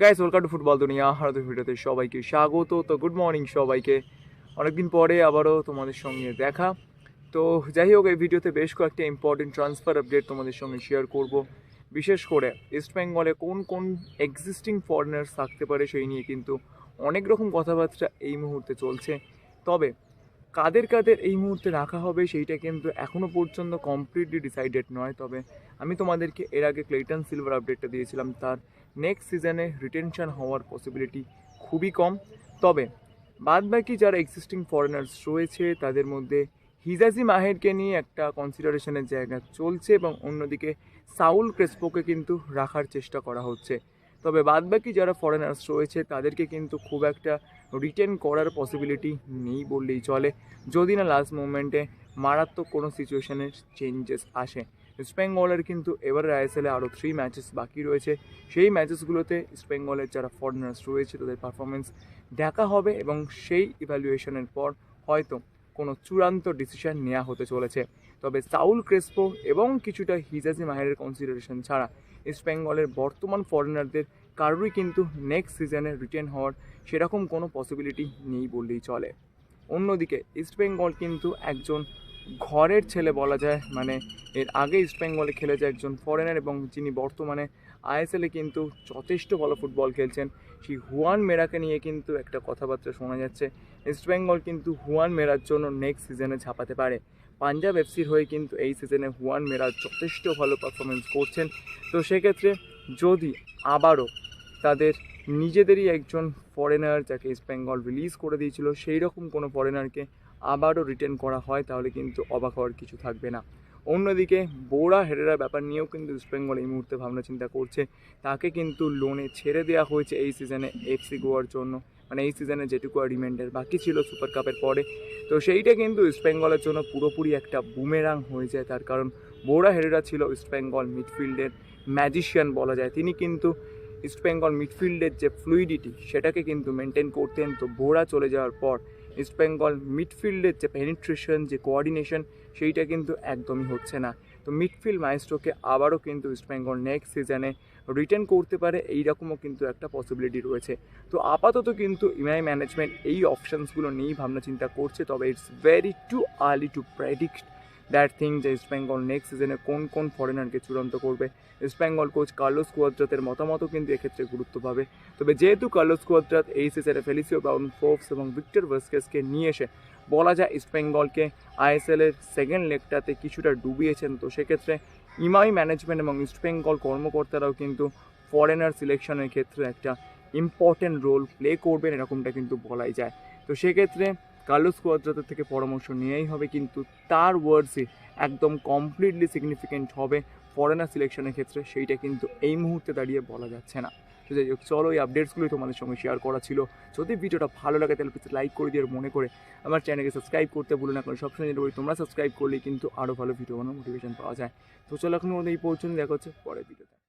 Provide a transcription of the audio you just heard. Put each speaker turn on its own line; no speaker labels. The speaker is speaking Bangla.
গাইস ওয়েলকাম টু ফুটবল দুনিয়া হারাতে ভিডিওতে সবাইকে স্বাগত। তো গুড মর্নিং সবাইকে। অনেকদিন পরে আবারও তোমাদের সঙ্গে দেখা। তো যাই হোক, এই ভিডিওতে বেশ কয়েকটা ইম্পর্টেন্ট ট্রান্সফার আপডেট তোমাদের সঙ্গে শেয়ার করব। বিশেষ করে ইস্ট বেঙ্গলে কোন কোন এক্সিস্টিং ফরেনার্স থাকতে পারে সেই নিয়ে কিন্তু অনেক রকম কথাবার্তা এই মুহূর্তে চলছে। তবে কাদের কাদের এই মুহূর্তে রাখা হবে সেইটা কিন্তু এখনও পর্যন্ত কমপ্লিটলি ডিসাইডেড নয়। তবে আমি তোমাদেরকে এর আগে ক্লেটন সিলভার আপডেটটা দিয়েছিলাম, তার নেক্সট সিজনে রিটেনশন হওয়ার পসিবিলিটি খুবই কম। তবে, বাদবাকি যারা এক্সিস্টিং ফরেনার্স রয়েছে, তাদের মধ্যে হিজাজি মাহেরকে নিয়ে একটা কনসিডারেশনের জায়গা চলছে এবং অন্যদিকে সাউল ক্রেসপোকে কিন্তু রাখার চেষ্টা করা হচ্ছে। তবে বাদবাকি যারা ফরেনার্স রয়েছে, তাদেরকে কিন্তু খুব একটা রিটেন করার পসিবিলিটি নেই বললেই চলে। যদি না লাস্ট মোমেন্টে মারাত্মক কোনো সিচুয়েশনের চেঞ্জেস আসে। ইস্ট বেঙ্গলের কিন্তু এবারের আইএসএলে আরও থ্রি ম্যাচেস বাকি রয়েছে। সেই ম্যাচেসগুলোতে ইস্ট বেঙ্গলের যারা ফরেনার্স রয়েছে, তাদের পারফরমেন্স দেখা হবে এবং সেই ইভ্যালুয়েশনের পর হয়তো কোনো চূড়ান্ত ডিসিশন নেওয়া হতে চলেছে। তবে সাউল ক্রেসপো এবং কিছুটা হিজাজি মাহেরের কনসিডারেশন ছাড়া ইস্ট বেঙ্গলের বর্তমান ফরেনারদের কারোরই কিন্তু নেক্সট সিজনে রিটেন হওয়ার সেরকম কোনো পসিবিলিটি নেই বললেই চলে। অন্যদিকে ইস্ট বেঙ্গল কিন্তু একজন ঘরের ছেলে বলা যায় মানে এর আগে ইস্ট বেঙ্গলে খেলেছে একজন ফরেনার এবং যিনি বর্তমানে আইএসএলে কিন্তু যথেষ্ট ভালো ফুটবল খেলছেন। সেই হুয়ান মেরাকে নিয়ে কিন্তু একটা কথাবার্তা শোনা যাচ্ছে। ইস্ট বেঙ্গল কিন্তু হুয়ান মেরার জন্য নেক্সট সিজনে ঝাঁপাতে পারে। পাঞ্জাব এফসির হয়ে কিন্তু এই সিজনে হুয়ান মেরা যথেষ্ট ভালো পারফরমেন্স করছেন। তো সেক্ষেত্রে যদি আবারও তাদের নিজেদেরই একজন ফরেনার যাকে ইস্ট বেঙ্গল রিলিজ করে দিয়েছিল সেই রকম কোনো ফরেনারকে আবারও রিটার্ন করা হয়, তাহলে কিন্তু অবাক হওয়ার কিছু থাকবে না। অন্যদিকে বোরা হেরেরা ব্যাপার নিয়েও কিন্তু ইস্ট বেঙ্গল এই মুহূর্তে ভাবনা চিন্তা করছে। তাকে কিন্তু লোনে ছেড়ে দেওয়া হয়েছে এই সিজনে এফসি গোয়ার জন্য। মানে এই সিজনে যেটুকু রিমাইন্ডার বাকি ছিল সুপার কাপের পরে। তো সেইটা কিন্তু ইস্ট বেঙ্গলের জন্য পুরোপুরি একটা বুমেরাং হয়ে যায়। তার কারণ বোরা হেরেরা ছিল ইস্ট বেঙ্গল মিডফিল্ডের ম্যাজিশিয়ান বলা যায়। তিনি কিন্তু ইস্ট বেঙ্গল মিডফিল্ডের যে ফ্লুইডিটি সেটাকে কিন্তু মেনটেন করতেন তো বোরা চলে যাওয়ার পর ইস্ট বেঙ্গল মিডফিল্ডের যে পেনিট্রেশন যে কোঅর্ডিনেশন সেইটা কিন্তু একদমই হচ্ছে না। তো মিডফিল্ড মাইস্ট্রোকে আবারও কিন্তু ইস্ট বেঙ্গল নেক্সট সিজনে রিটার্ন করতে পারে, এইরকমও কিন্তু একটা পসিবিলিটি রয়েছে। তো আপাতত কিন্তু ইমআই ম্যানেজমেন্ট এই অপশানসগুলো নিয়েই ভাবনা চিন্তা করছে, তবে it's very too early to predict that thing যে ইস্ট বেঙ্গল নেক্সট সিজনে কোন কোন ফরেনারকে চূড়ান্ত করবে? ইস্ট বেঙ্গল কোচ কার্লোস কুয়াদ্রাতের মতামতও কিন্তু এক্ষেত্রে গুরুত্ব পাবে। তবে যেহেতু কার্লোস কুয়াদ্রাত এই সিজনে ফেলিসিও ব্রাউন ফোক্স এবং ভিক্টর ভাস্কেসকে নিয়ে এসে বলা যায় ইস্ট বেঙ্গলকে আইএসএলের সেকেন্ড লেগটাতে কিছুটা ডুবিয়েছেন, তো সেক্ষেত্রে ইমাই ম্যানেজমেন্ট এবং ইস্ট বেঙ্গল কর্মকর্তারাও কিন্তু ফরেনার সিলেকশনের ক্ষেত্রে একটা ইম্পর্টেন্ট রোল প্লে করবেন, এরকমটা কিন্তু বলাই যায়। তো সেক্ষেত্রে কার্লোস কোয়াদ্রাতের থেকে পরামর্শ নিয়েই হবে, কিন্তু তার ওয়ার্ডসই একদম কমপ্লিটলি সিগনিফিকেন্ট হবে ফরেনার সিলেকশনের ক্ষেত্রে। সেইটা কিন্তু এই মুহূর্তে দাঁড়িয়ে বলা যাচ্ছে না। তো যাই হোক, চলো এই আপডেটসগুলোই তোমাদের সঙ্গে শেয়ার করা ছিল। যদি ভিডিওটা ভালো লাগে, তাহলে প্লিজ লাইক করে দিয়ে মনে করে আমার চ্যানেলকে সাবস্ক্রাইব করতে ভুলো না, কারণ সবসময় যেটা বলি, তোমরা সাবস্ক্রাইব করলেই কিন্তু আরও ভালো ভিডিও বানানোর মোটিভেশন পাওয়া যায়। তো চলো এখন এই পর্যন্ত দেখা হচ্ছে, পরের ভিডিওতে